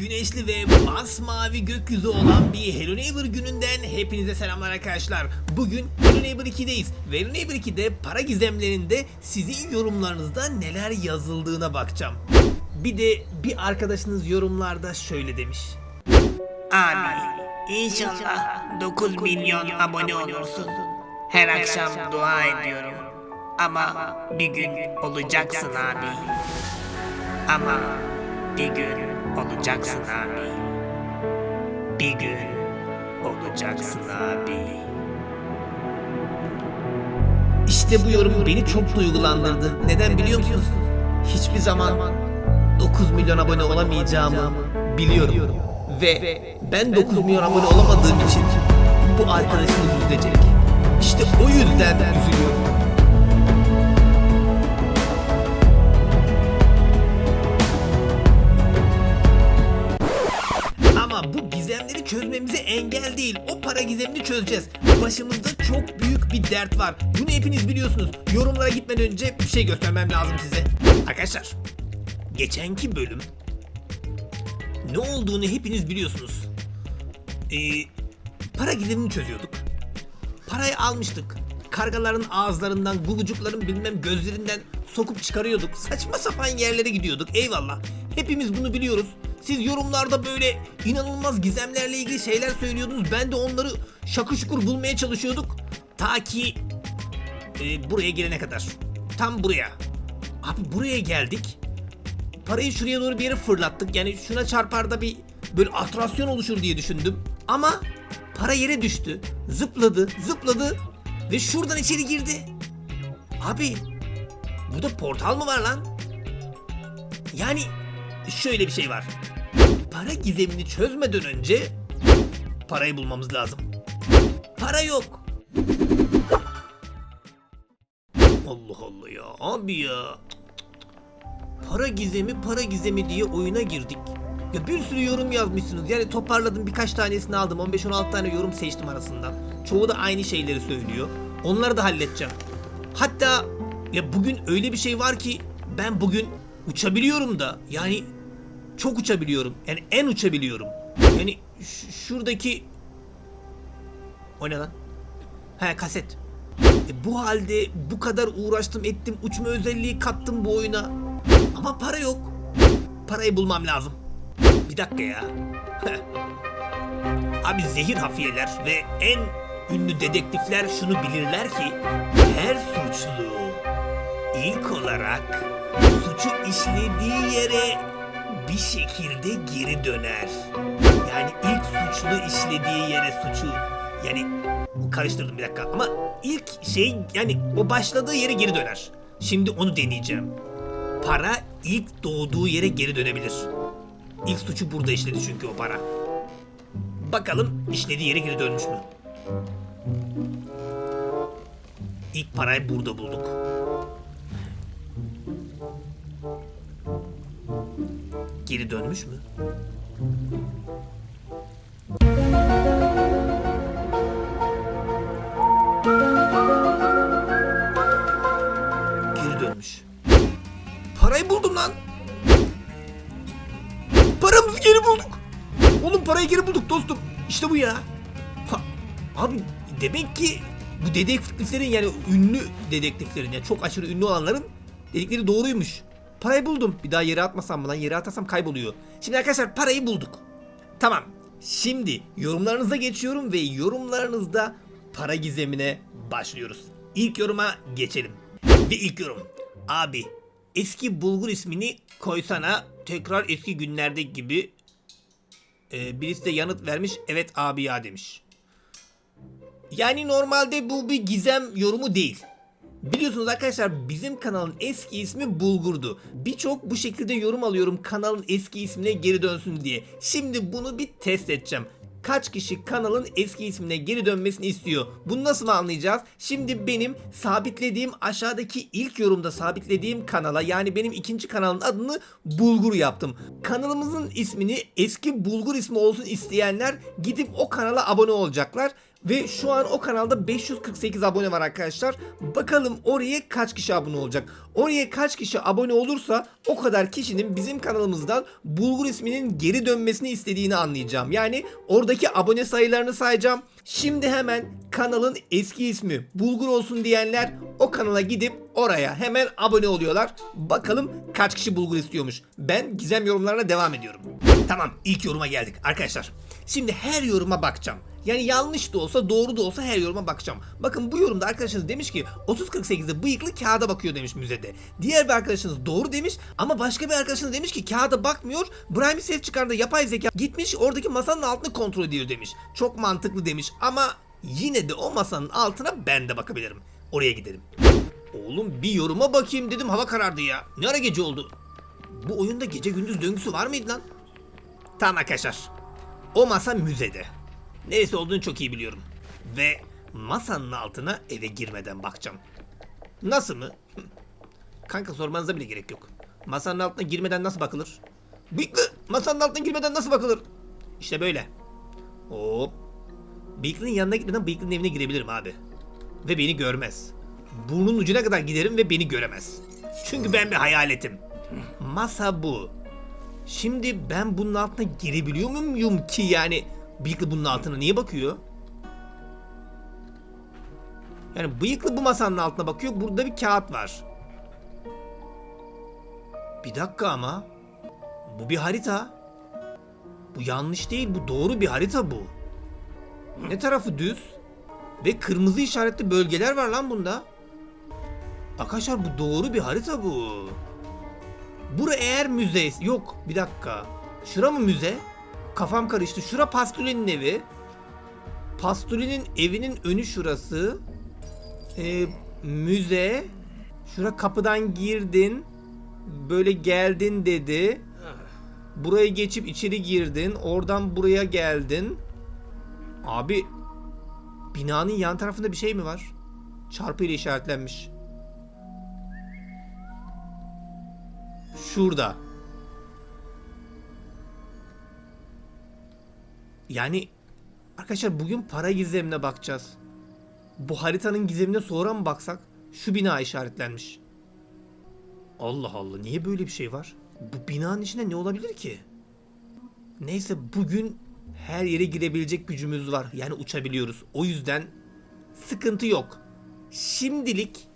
güneşli ve masmavi gökyüzü olan bir Hello Neighbor gününden hepinize selamlar arkadaşlar. Bugün Hello Neighbor 2'deyiz ve Hello Neighbor 2'de para gizemlerinde sizin yorumlarınızda neler yazıldığına bakacağım. Bir de bir arkadaşınız yorumlarda şöyle demiş. Abi inşallah 9 milyon abone olursun. Her akşam dua ediyorum. Ama bir gün olacaksın abi. Ama bir gün olacaksın abi. Bir gün olacaksın abi. İşte bu yorum beni çok duygulandırdı. Neden biliyor musunuz? Hiçbir zaman 9 milyon abone olamayacağımı biliyorum. Ve ben 9 milyon abone olamadığım için bu arkadaşınız üzülecek. İşte o yüzden üzülüyorum. Gizemleri çözmemize engel değil. O para gizemini çözeceğiz. Başımızda çok büyük bir dert var. Bunu hepiniz biliyorsunuz. Yorumlara gitmeden önce bir şey göstermem lazım size. Arkadaşlar, geçenki bölüm ne olduğunu hepiniz biliyorsunuz. Ee, para gizemini çözüyorduk. Parayı almıştık. Kargaların ağızlarından, gulucukların bilmem gözlerinden sokup çıkarıyorduk. Saçma sapan yerlere gidiyorduk. Eyvallah. Hepimiz bunu biliyoruz. Siz yorumlarda böyle inanılmaz gizemlerle ilgili şeyler söylüyordunuz. Ben de onları şakır şukur bulmaya çalışıyorduk. Ta ki e, buraya gelene kadar. Tam buraya. Abi buraya geldik. Parayı şuraya doğru bir yere fırlattık. Yani şuna çarpar da bir böyle atrasyon oluşur diye düşündüm. Ama para yere düştü. Zıpladı, zıpladı ve şuradan içeri girdi. Abi burada portal mı var lan? Yani şöyle bir şey var. Para gizemini çözmeden önce parayı bulmamız lazım. Para yok. Allah Allah ya abi ya. Para gizemi para gizemi diye oyuna girdik. Ya bir sürü yorum yazmışsınız. Yani toparladım birkaç tanesini aldım. 15-16 tane yorum seçtim arasından. Çoğu da aynı şeyleri söylüyor. Onları da halledeceğim. Hatta ya bugün öyle bir şey var ki ben bugün uçabiliyorum da. Yani çok uçabiliyorum. Yani en uçabiliyorum. Yani şuradaki o ne lan? He kaset. E, bu halde bu kadar uğraştım ettim uçma özelliği kattım bu oyuna. Ama para yok. Parayı bulmam lazım. Bir dakika ya. Abi zehir hafiyeler ve en ünlü dedektifler şunu bilirler ki her suçlu ilk olarak suçu işlediği yere bir şekilde geri döner. Yani ilk suçlu işlediği yere suçu yani karıştırdım bir dakika ama ilk şey yani o başladığı yere geri döner. Şimdi onu deneyeceğim. Para ilk doğduğu yere geri dönebilir. İlk suçu burada işledi çünkü o para. Bakalım işlediği yere geri dönmüş mü? İlk parayı burada bulduk. Geri dönmüş mü? Geri dönmüş. Parayı buldum lan. Paramızı geri bulduk. Oğlum parayı geri bulduk dostum. İşte bu ya. Ha, abi demek ki bu dedektiflerin yani ünlü dedektiflerin yani çok aşırı ünlü olanların dedikleri doğruymuş. Parayı buldum. Bir daha yere atmasam mı lan? Yere atarsam kayboluyor. Şimdi arkadaşlar parayı bulduk. Tamam. Şimdi yorumlarınıza geçiyorum ve yorumlarınızda para gizemine başlıyoruz. İlk yoruma geçelim. Ve ilk yorum. Abi eski bulgur ismini koysana tekrar eski günlerde gibi ee, birisi de yanıt vermiş evet abi ya demiş. Yani normalde bu bir gizem yorumu değil. Biliyorsunuz arkadaşlar bizim kanalın eski ismi Bulgur'du. Birçok bu şekilde yorum alıyorum kanalın eski ismine geri dönsün diye. Şimdi bunu bir test edeceğim. Kaç kişi kanalın eski ismine geri dönmesini istiyor? Bunu nasıl anlayacağız? Şimdi benim sabitlediğim aşağıdaki ilk yorumda sabitlediğim kanala yani benim ikinci kanalın adını Bulgur yaptım. Kanalımızın ismini eski Bulgur ismi olsun isteyenler gidip o kanala abone olacaklar. Ve şu an o kanalda 548 abone var arkadaşlar. Bakalım oraya kaç kişi abone olacak. Oraya kaç kişi abone olursa o kadar kişinin bizim kanalımızdan Bulgur isminin geri dönmesini istediğini anlayacağım. Yani oradaki abone sayılarını sayacağım. Şimdi hemen kanalın eski ismi Bulgur olsun diyenler o kanala gidip oraya hemen abone oluyorlar. Bakalım kaç kişi Bulgur istiyormuş. Ben gizem yorumlarına devam ediyorum. Tamam ilk yoruma geldik arkadaşlar. Şimdi her yoruma bakacağım. Yani yanlış da olsa doğru da olsa her yoruma bakacağım. Bakın bu yorumda arkadaşınız demiş ki 3048'de bıyıklı kağıda bakıyor demiş müzede. Diğer bir arkadaşınız doğru demiş ama başka bir arkadaşınız demiş ki kağıda bakmıyor. Brahmi ses çıkardı yapay zeka gitmiş oradaki masanın altını kontrol ediyor demiş. Çok mantıklı demiş ama yine de o masanın altına ben de bakabilirim. Oraya gidelim. Oğlum bir yoruma bakayım dedim hava karardı ya. Ne ara gece oldu? Bu oyunda gece gündüz döngüsü var mıydı lan? Tamam arkadaşlar. O masa müzede. Neresi olduğunu çok iyi biliyorum. Ve masanın altına eve girmeden bakacağım. Nasıl mı? Kanka sormanıza bile gerek yok. Masanın altına girmeden nasıl bakılır? Bıyıklı masanın altına girmeden nasıl bakılır? İşte böyle. Hop. Bıyıklı'nın yanına gitmeden Bıyıklı'nın evine girebilirim abi. Ve beni görmez. Burnun ucuna kadar giderim ve beni göremez. Çünkü ben bir hayaletim. Masa bu. Şimdi ben bunun altına girebiliyor muyum ki yani bıyıklı bunun altına niye bakıyor? Yani bıyıklı bu masanın altına bakıyor. Burada bir kağıt var. Bir dakika ama. Bu bir harita. Bu yanlış değil. Bu doğru bir harita bu. Ne tarafı düz? Ve kırmızı işaretli bölgeler var lan bunda. Arkadaşlar bu doğru bir harita bu. Bura eğer müze... Yok bir dakika. Şura mı müze? Kafam karıştı. Şura Pastuli'nin evi. Pastuli'nin evinin önü şurası. Ee, müze. Şura kapıdan girdin. Böyle geldin dedi. Burayı geçip içeri girdin. Oradan buraya geldin. Abi binanın yan tarafında bir şey mi var? Çarpı ile işaretlenmiş. Şurada. Yani arkadaşlar bugün para gizemine bakacağız. Bu haritanın gizemine sonra mı baksak? Şu bina işaretlenmiş. Allah Allah niye böyle bir şey var? Bu binanın içinde ne olabilir ki? Neyse bugün her yere girebilecek gücümüz var. Yani uçabiliyoruz. O yüzden sıkıntı yok. Şimdilik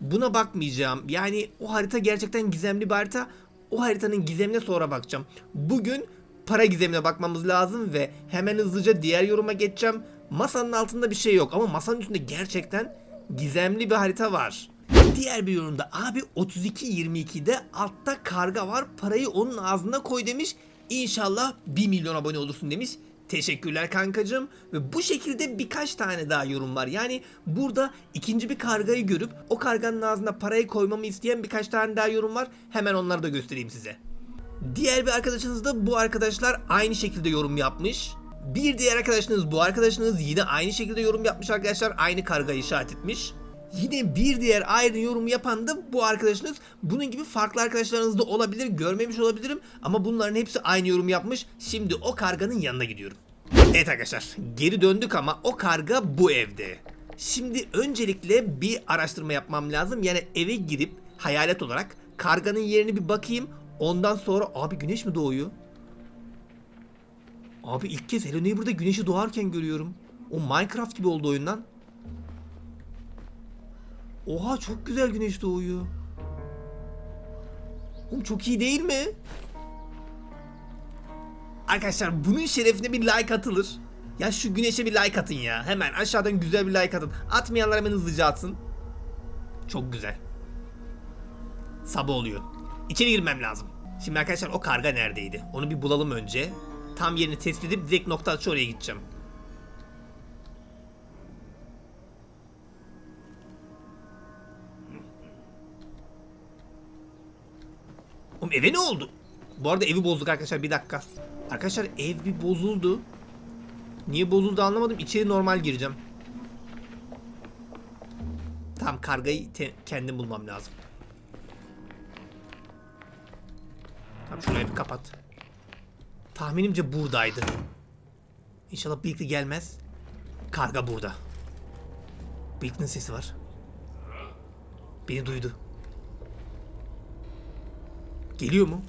buna bakmayacağım. Yani o harita gerçekten gizemli bir harita. O haritanın gizemine sonra bakacağım. Bugün para gizemine bakmamız lazım ve hemen hızlıca diğer yoruma geçeceğim. Masanın altında bir şey yok ama masanın üstünde gerçekten gizemli bir harita var. Diğer bir yorumda abi 32-22'de altta karga var parayı onun ağzına koy demiş. İnşallah 1 milyon abone olursun demiş. Teşekkürler kankacığım. Ve bu şekilde birkaç tane daha yorum var. Yani burada ikinci bir kargayı görüp o karganın ağzına parayı koymamı isteyen birkaç tane daha yorum var. Hemen onları da göstereyim size. Diğer bir arkadaşınız da bu arkadaşlar aynı şekilde yorum yapmış. Bir diğer arkadaşınız bu arkadaşınız yine aynı şekilde yorum yapmış arkadaşlar. Aynı kargayı işaret etmiş. Yine bir diğer ayrı yorum yapan da bu arkadaşınız. Bunun gibi farklı arkadaşlarınız da olabilir. Görmemiş olabilirim. Ama bunların hepsi aynı yorum yapmış. Şimdi o karganın yanına gidiyorum. Evet arkadaşlar geri döndük ama o karga bu evde. Şimdi öncelikle bir araştırma yapmam lazım. Yani eve girip hayalet olarak karganın yerini bir bakayım. Ondan sonra abi güneş mi doğuyor? Abi ilk kez Hello Neighbor'da güneşi doğarken görüyorum. O Minecraft gibi oldu oyundan. Oha çok güzel güneş doğuyor. Oğlum çok iyi değil mi? Arkadaşlar bunun şerefine bir like atılır. Ya şu güneşe bir like atın ya. Hemen aşağıdan güzel bir like atın. Atmayanlar hemen hızlıca atsın. Çok güzel. Sabah oluyor. İçeri girmem lazım. Şimdi arkadaşlar o karga neredeydi? Onu bir bulalım önce. Tam yerini tespit edip direkt nokta atışı oraya gideceğim. Oğlum eve ne oldu? Bu arada evi bozduk arkadaşlar bir dakika. Arkadaşlar ev bir bozuldu. Niye bozuldu anlamadım. İçeri normal gireceğim. Tamam kargayı kendim bulmam lazım. Tamam şurayı bir kapat. Tahminimce buradaydı. İnşallah bıyıklı gelmez. Karga burada. Bıyıklının sesi var. Beni duydu. Geliyor mu?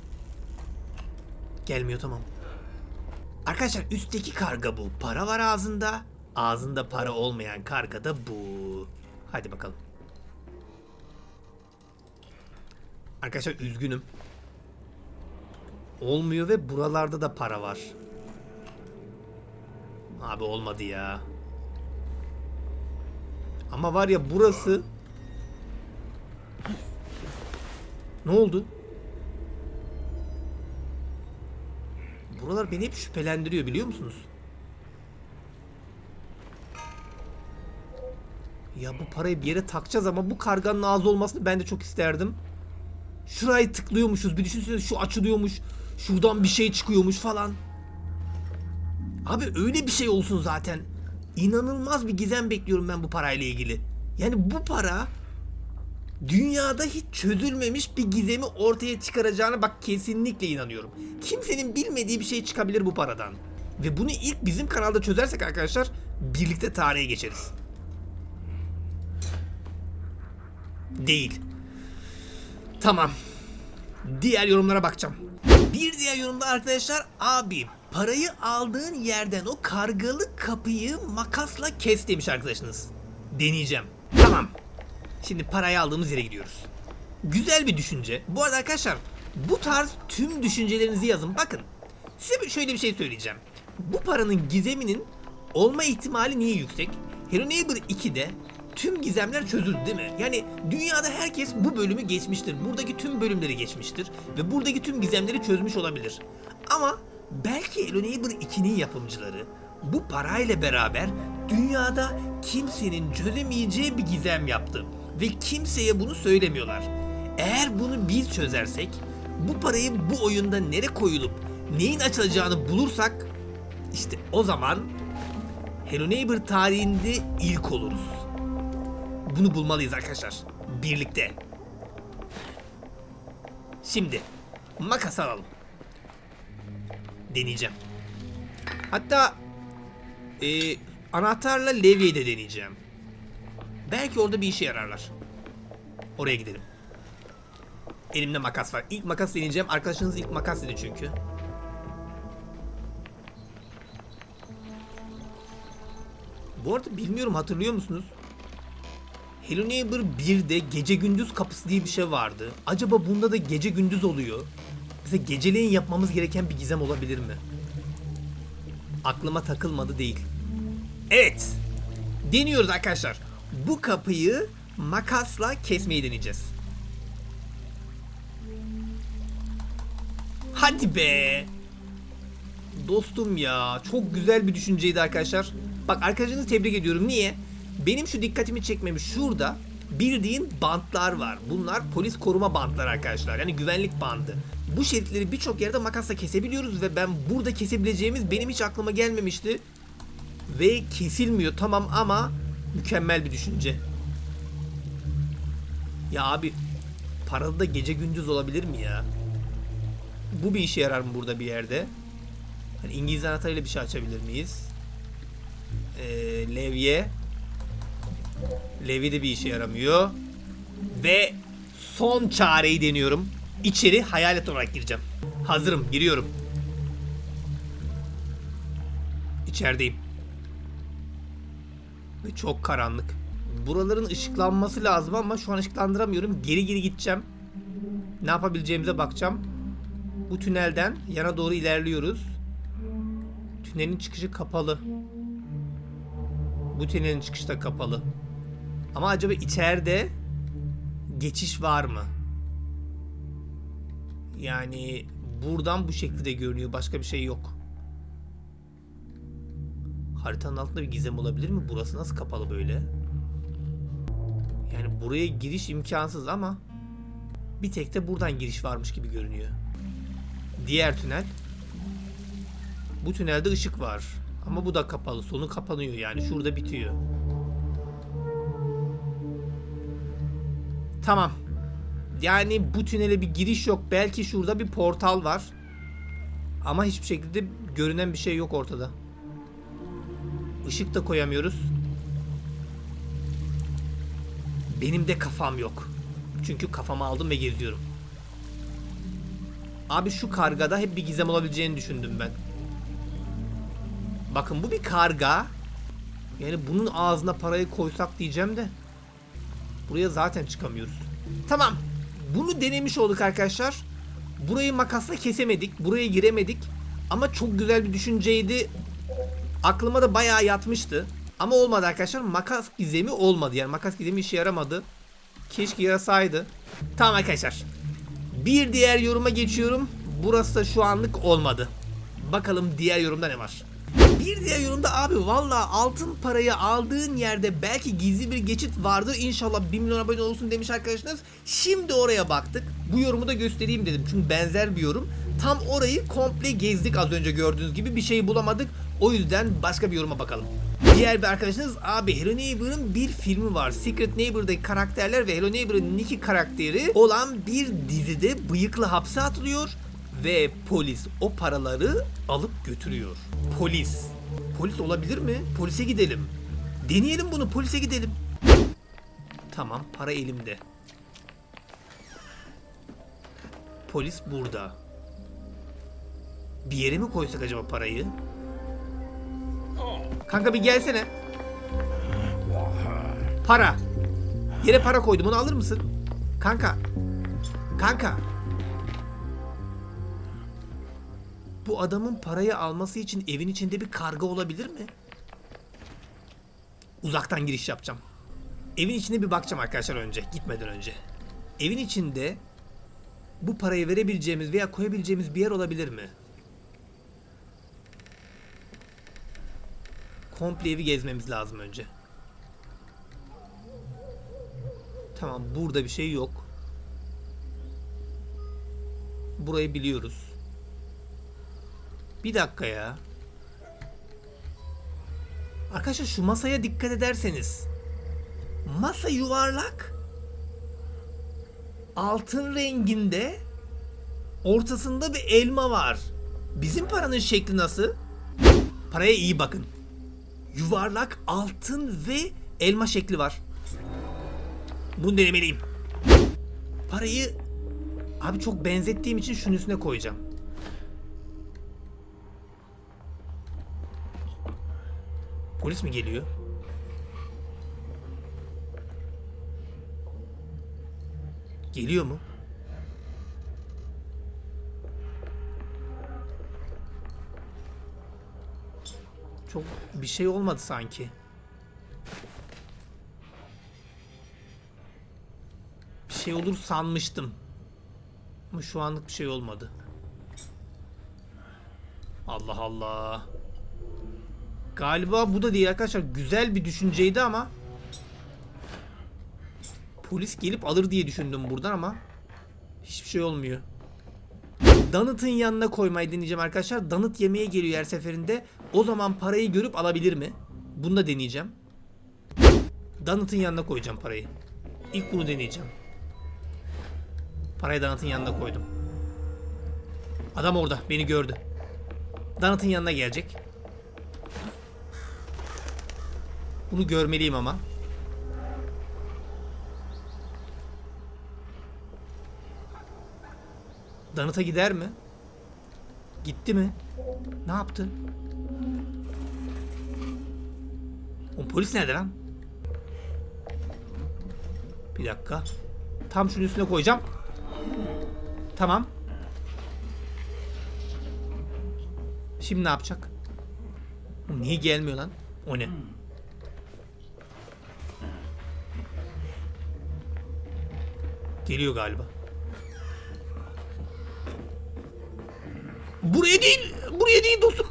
Gelmiyor tamam. Arkadaşlar üstteki karga bu. Para var ağzında. Ağzında para olmayan karga da bu. Hadi bakalım. Arkadaşlar üzgünüm. Olmuyor ve buralarda da para var. Abi olmadı ya. Ama var ya burası Ne oldu? Buralar beni hep şüphelendiriyor biliyor musunuz? Ya bu parayı bir yere takacağız ama bu karganın ağzı olmasını ben de çok isterdim. Şurayı tıklıyormuşuz. Bir düşünsene şu açılıyormuş. Şuradan bir şey çıkıyormuş falan. Abi öyle bir şey olsun zaten. İnanılmaz bir gizem bekliyorum ben bu parayla ilgili. Yani bu para dünyada hiç çözülmemiş bir gizemi ortaya çıkaracağına bak kesinlikle inanıyorum. Kimsenin bilmediği bir şey çıkabilir bu paradan. Ve bunu ilk bizim kanalda çözersek arkadaşlar birlikte tarihe geçeriz. Değil. Tamam. Diğer yorumlara bakacağım. Bir diğer yorumda arkadaşlar abi parayı aldığın yerden o kargalı kapıyı makasla kes demiş arkadaşınız. Deneyeceğim. Tamam. Şimdi parayı aldığımız yere gidiyoruz. Güzel bir düşünce. Bu arada arkadaşlar bu tarz tüm düşüncelerinizi yazın. Bakın size şöyle bir şey söyleyeceğim. Bu paranın gizeminin olma ihtimali niye yüksek? Hello Neighbor 2'de tüm gizemler çözüldü değil mi? Yani dünyada herkes bu bölümü geçmiştir. Buradaki tüm bölümleri geçmiştir. Ve buradaki tüm gizemleri çözmüş olabilir. Ama belki Hello Neighbor 2'nin yapımcıları bu parayla beraber dünyada kimsenin çözemeyeceği bir gizem yaptı. Ve kimseye bunu söylemiyorlar. Eğer bunu biz çözersek bu parayı bu oyunda nere koyulup neyin açılacağını bulursak işte o zaman Hello Neighbor tarihinde ilk oluruz. Bunu bulmalıyız arkadaşlar. Birlikte. Şimdi makas alalım. Deneyeceğim. Hatta e, anahtarla levyeyi de deneyeceğim. Belki orada bir işe yararlar. Oraya gidelim. Elimde makas var. İlk makas deneyeceğim. Arkadaşınız ilk makas dedi çünkü. Bu arada bilmiyorum hatırlıyor musunuz? Hello Neighbor 1'de gece gündüz kapısı diye bir şey vardı. Acaba bunda da gece gündüz oluyor. Bize geceleyin yapmamız gereken bir gizem olabilir mi? Aklıma takılmadı değil. Evet. Deniyoruz arkadaşlar. Bu kapıyı makasla kesmeyi deneyeceğiz. Hadi be. Dostum ya çok güzel bir düşünceydi arkadaşlar. Bak arkadaşınızı tebrik ediyorum. Niye? Benim şu dikkatimi çekmemiş. Şurada bildiğin bantlar var. Bunlar polis koruma bantları arkadaşlar. Yani güvenlik bandı. Bu şeritleri birçok yerde makasla kesebiliyoruz ve ben burada kesebileceğimiz benim hiç aklıma gelmemişti. Ve kesilmiyor tamam ama mükemmel bir düşünce. Ya abi paralı da gece gündüz olabilir mi ya? Bu bir işe yarar mı burada bir yerde? Hani İngiliz anahtarıyla bir şey açabilir miyiz? Ee, levye. Levye de bir işe yaramıyor. Ve son çareyi deniyorum. İçeri hayalet olarak gireceğim. Hazırım, giriyorum. İçerideyim. Ve çok karanlık. Buraların ışıklanması lazım ama şu an ışıklandıramıyorum. Geri geri gideceğim. Ne yapabileceğimize bakacağım. Bu tünelden yana doğru ilerliyoruz. Tünelin çıkışı kapalı. Bu tünelin çıkışı da kapalı. Ama acaba içeride geçiş var mı? Yani buradan bu şekilde görünüyor. Başka bir şey yok. Haritanın altında bir gizem olabilir mi? Burası nasıl kapalı böyle? Yani buraya giriş imkansız ama bir tek de buradan giriş varmış gibi görünüyor. Diğer tünel. Bu tünelde ışık var. Ama bu da kapalı. Sonu kapanıyor yani. Şurada bitiyor. Tamam. Yani bu tünele bir giriş yok. Belki şurada bir portal var. Ama hiçbir şekilde görünen bir şey yok ortada. Işık da koyamıyoruz. Benim de kafam yok. Çünkü kafamı aldım ve geziyorum. Abi şu kargada hep bir gizem olabileceğini düşündüm ben. Bakın bu bir karga. Yani bunun ağzına parayı koysak diyeceğim de. Buraya zaten çıkamıyoruz. Tamam. Bunu denemiş olduk arkadaşlar. Burayı makasla kesemedik. Buraya giremedik. Ama çok güzel bir düşünceydi. Aklıma da bayağı yatmıştı. Ama olmadı arkadaşlar. Makas gizemi olmadı. Yani makas gizemi işe yaramadı. Keşke yarasaydı. Tamam arkadaşlar. Bir diğer yoruma geçiyorum. Burası da şu anlık olmadı. Bakalım diğer yorumda ne var? Bir diğer yorumda abi valla altın parayı aldığın yerde belki gizli bir geçit vardır. İnşallah 1 milyon abone olsun demiş arkadaşınız. Şimdi oraya baktık. Bu yorumu da göstereyim dedim. Çünkü benzer bir yorum. Tam orayı komple gezdik az önce gördüğünüz gibi. Bir şey bulamadık. O yüzden başka bir yoruma bakalım. Diğer bir arkadaşınız abi Hello Neighbor'ın bir filmi var. Secret Neighbor'daki karakterler ve Hello Neighbor'ın Nicky karakteri olan bir dizide bıyıklı hapse atılıyor ve polis o paraları alıp götürüyor. Polis. Polis olabilir mi? Polise gidelim. Deneyelim bunu polise gidelim. Tamam para elimde. Polis burada. Bir yere mi koysak acaba parayı? Kanka bir gelsene. Para. Yere para koydum onu alır mısın? Kanka. Kanka. Bu adamın parayı alması için evin içinde bir karga olabilir mi? Uzaktan giriş yapacağım. Evin içinde bir bakacağım arkadaşlar önce, gitmeden önce. Evin içinde bu parayı verebileceğimiz veya koyabileceğimiz bir yer olabilir mi? Komple evi gezmemiz lazım önce. Tamam, burada bir şey yok. Burayı biliyoruz. Bir dakika ya. Arkadaşlar şu masaya dikkat ederseniz. Masa yuvarlak. Altın renginde. Ortasında bir elma var. Bizim paranın şekli nasıl? Paraya iyi bakın. Yuvarlak, altın ve elma şekli var. Bunu denemeliyim. Parayı abi çok benzettiğim için şunun üstüne koyacağım. Polis mi geliyor? Geliyor mu? Çok bir şey olmadı sanki. Bir şey olur sanmıştım. Ama şu anlık bir şey olmadı. Allah Allah. Galiba bu da değil arkadaşlar. Güzel bir düşünceydi ama polis gelip alır diye düşündüm buradan ama hiçbir şey olmuyor. Donut'ın yanına koymayı deneyeceğim arkadaşlar. Donut yemeğe geliyor her seferinde. O zaman parayı görüp alabilir mi? Bunu da deneyeceğim. Donut'ın yanına koyacağım parayı. İlk bunu deneyeceğim. Parayı Donut'ın yanına koydum. Adam orada. Beni gördü. Donut'ın yanına gelecek. Bunu görmeliyim ama. Danıt'a gider mi? Gitti mi? Ne yaptı? O polis nerede lan? Bir dakika. Tam şunun üstüne koyacağım. Tamam. Şimdi ne yapacak? Niye gelmiyor lan? O ne? Geliyor galiba. Buraya değil. Buraya değil dostum.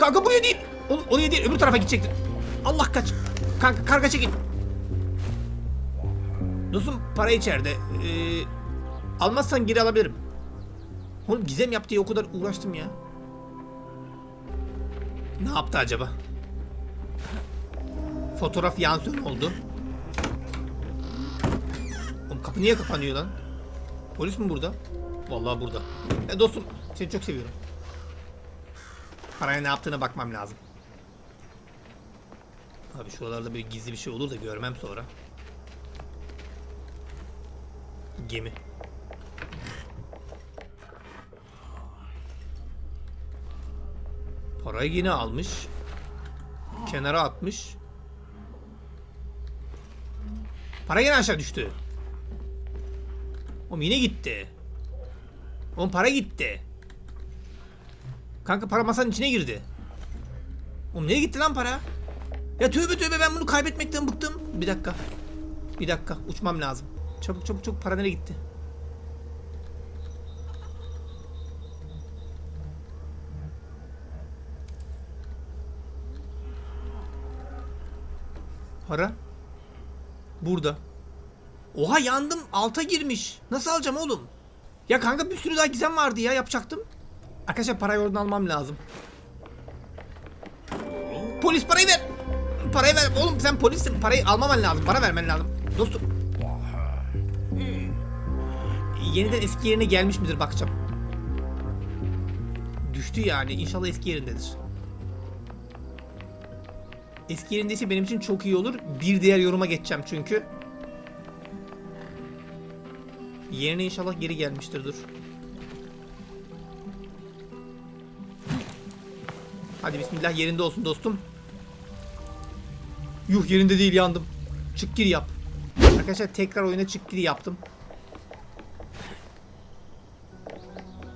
Kanka buraya değil. O, oraya değil. Öbür tarafa gidecektin. Allah kaç. Kanka karga çekil. Dostum para içeride. Ee, almazsan geri alabilirim. Oğlum gizem yap diye o kadar uğraştım ya. Ne yaptı acaba? Fotoğraf yansın oldu. Oğlum kapı niye kapanıyor lan? Polis mi burada? Vallahi burada. E dostum seni çok seviyorum. Paraya ne yaptığına bakmam lazım. Abi şuralarda böyle gizli bir şey olur da görmem sonra. Gemi. Parayı yine almış. Kenara atmış. Para yine aşağı düştü. Oğlum yine gitti. Oğlum para gitti. Kanka para masanın içine girdi. Oğlum nereye gitti lan para? Ya tövbe tövbe ben bunu kaybetmekten bıktım. Bir dakika. Bir dakika uçmam lazım. Çabuk çabuk çabuk para nereye gitti? Para. Burada. Oha yandım. Alta girmiş. Nasıl alacağım oğlum? Ya kanka bir sürü daha gizem vardı ya yapacaktım. Arkadaşlar parayı oradan almam lazım. Polis parayı ver. Parayı ver. Oğlum sen polissin. Parayı almaman lazım. Para vermen lazım. Dostum. Yeniden eski yerine gelmiş midir bakacağım. Düştü yani. İnşallah eski yerindedir. Eski yerindeyse benim için çok iyi olur. Bir diğer yoruma geçeceğim çünkü. Yerine inşallah geri gelmiştir dur. Hadi bismillah yerinde olsun dostum. Yuh yerinde değil yandım. Çık gir yap. Arkadaşlar tekrar oyuna çık gir yaptım.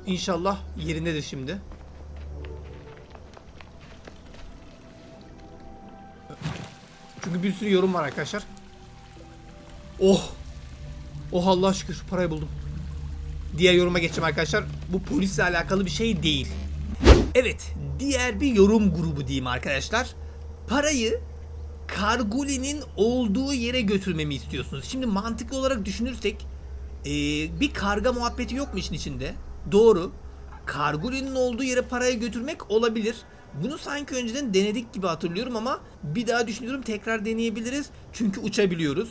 İnşallah yerindedir şimdi. Çünkü bir sürü yorum var arkadaşlar. Oh. Oh Allah şükür parayı buldum. Diğer yoruma geçeceğim arkadaşlar. Bu polisle alakalı bir şey değil. Evet, diğer bir yorum grubu diyeyim arkadaşlar. Parayı Karguli'nin olduğu yere götürmemi istiyorsunuz. Şimdi mantıklı olarak düşünürsek ee, bir karga muhabbeti yok mu işin içinde? Doğru. Karguli'nin olduğu yere parayı götürmek olabilir. Bunu sanki önceden denedik gibi hatırlıyorum ama bir daha düşünüyorum tekrar deneyebiliriz. Çünkü uçabiliyoruz.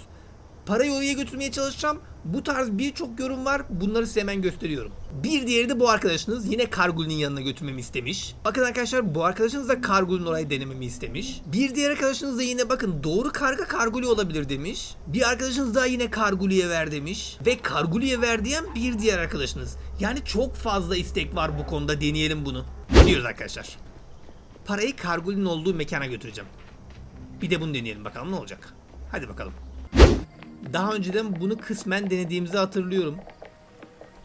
Parayı oraya götürmeye çalışacağım. Bu tarz birçok yorum var. Bunları size hemen gösteriyorum. Bir diğeri de bu arkadaşınız. Yine Kargul'ün yanına götürmemi istemiş. Bakın arkadaşlar bu arkadaşınız da Kargul'ün orayı denememi istemiş. Bir diğer arkadaşınız da yine bakın doğru karga Karguli olabilir demiş. Bir arkadaşınız daha yine Karguli'ye ver demiş. Ve Karguli'ye ver diyen bir diğer arkadaşınız. Yani çok fazla istek var bu konuda deneyelim bunu. Gidiyoruz arkadaşlar. Parayı Kargul'ün olduğu mekana götüreceğim. Bir de bunu deneyelim bakalım ne olacak. Hadi bakalım. Daha önceden bunu kısmen denediğimizi hatırlıyorum.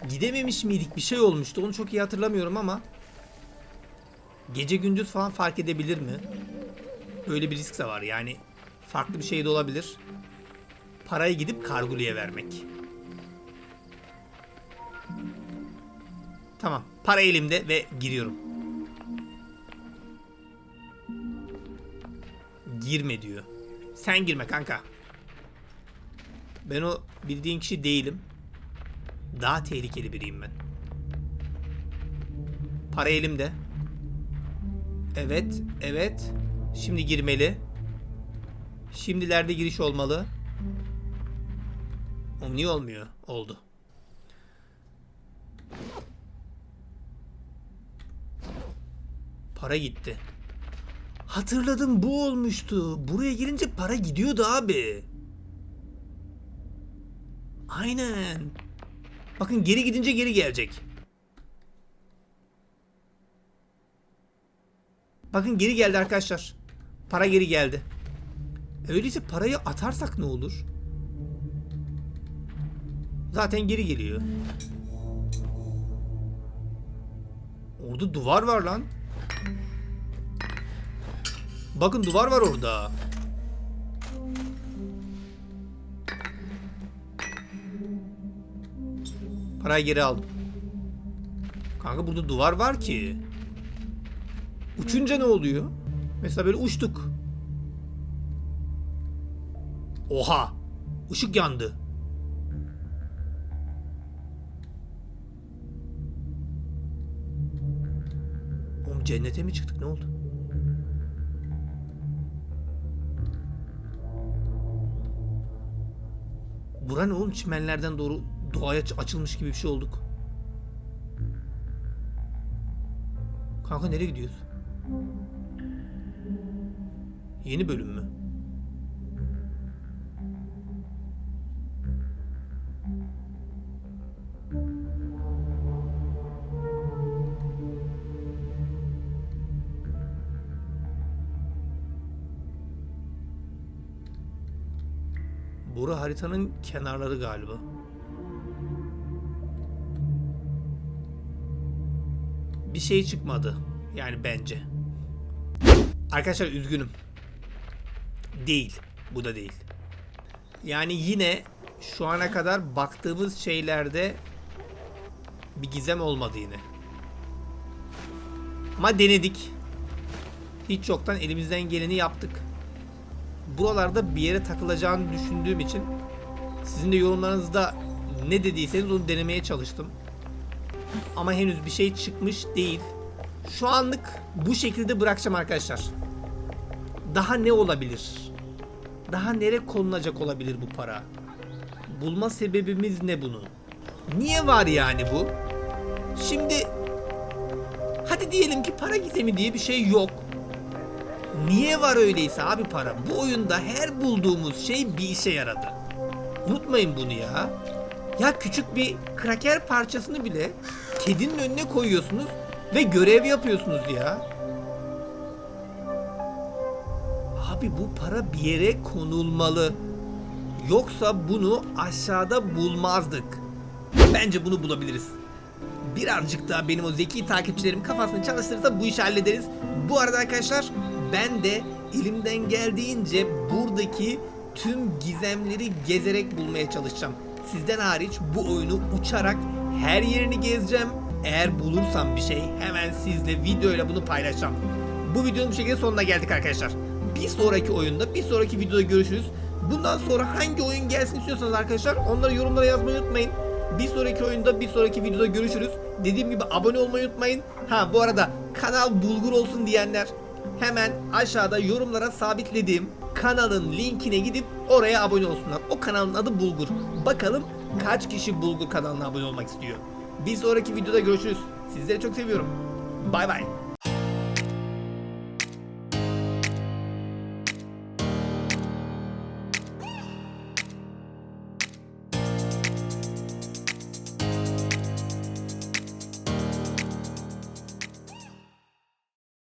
Gidememiş miydik? Bir şey olmuştu. Onu çok iyi hatırlamıyorum ama gece gündüz falan fark edebilir mi? Öyle bir risk de var. Yani farklı bir şey de olabilir. Parayı gidip Kargulu'ya vermek. Tamam. Para elimde ve giriyorum. Girme diyor. Sen girme kanka. Ben o bildiğin kişi değilim. Daha tehlikeli biriyim ben. Para elimde. Evet, evet. Şimdi girmeli. Şimdilerde giriş olmalı. O niye olmuyor? Oldu. Para gitti. Hatırladım bu olmuştu. Buraya girince para gidiyordu abi. Aynen. Bakın geri gidince geri gelecek. Bakın geri geldi arkadaşlar. Para geri geldi. Öyleyse parayı atarsak ne olur? Zaten geri geliyor. Orada duvar var lan. Bakın duvar var orada. Parayı geri aldım. Kanka burada duvar var ki. Uçunca ne oluyor? Mesela böyle uçtuk. Oha! Işık yandı. Oğlum cennete mi çıktık ne oldu? Bura ne oğlum çimenlerden doğru doğaya aç- açılmış gibi bir şey olduk. Kanka nereye gidiyoruz? Yeni bölüm mü? Bura haritanın kenarları galiba. Bir şey çıkmadı. Yani bence. Arkadaşlar üzgünüm. Değil. Bu da değil. Yani yine şu ana kadar baktığımız şeylerde bir gizem olmadı yine. Ama denedik. Hiç yoktan elimizden geleni yaptık. Buralarda bir yere takılacağını düşündüğüm için sizin de yorumlarınızda ne dediyseniz onu denemeye çalıştım. Ama henüz bir şey çıkmış değil. Şu anlık bu şekilde bırakacağım arkadaşlar. Daha ne olabilir? Daha nere konulacak olabilir bu para? Bulma sebebimiz ne bunu? Niye var yani bu? Şimdi hadi diyelim ki para gizemi diye bir şey yok. Niye var öyleyse abi para? Bu oyunda her bulduğumuz şey bir işe yaradı. Unutmayın bunu ya. Ya küçük bir kraker parçasını bile kedinin önüne koyuyorsunuz ve görev yapıyorsunuz ya. Abi bu para bir yere konulmalı. Yoksa bunu aşağıda bulmazdık. Bence bunu bulabiliriz. Birazcık daha benim o zeki takipçilerim kafasını çalıştırırsa bu işi hallederiz. Bu arada arkadaşlar ben de elimden geldiğince buradaki tüm gizemleri gezerek bulmaya çalışacağım. Sizden hariç bu oyunu uçarak her yerini gezeceğim. Eğer bulursam bir şey hemen sizle videoyla bunu paylaşacağım. Bu videonun bu şekilde sonuna geldik arkadaşlar. Bir sonraki oyunda, bir sonraki videoda görüşürüz. Bundan sonra hangi oyun gelsin istiyorsanız arkadaşlar onları yorumlara yazmayı unutmayın. Bir sonraki oyunda, bir sonraki videoda görüşürüz. Dediğim gibi abone olmayı unutmayın. Ha bu arada kanal bulgur olsun diyenler hemen aşağıda yorumlara sabitlediğim kanalın linkine gidip oraya abone olsunlar. O kanalın adı Bulgur. Bakalım kaç kişi Bulgur kanalına abone olmak istiyor. Bir sonraki videoda görüşürüz. Sizleri çok seviyorum. Bay bay.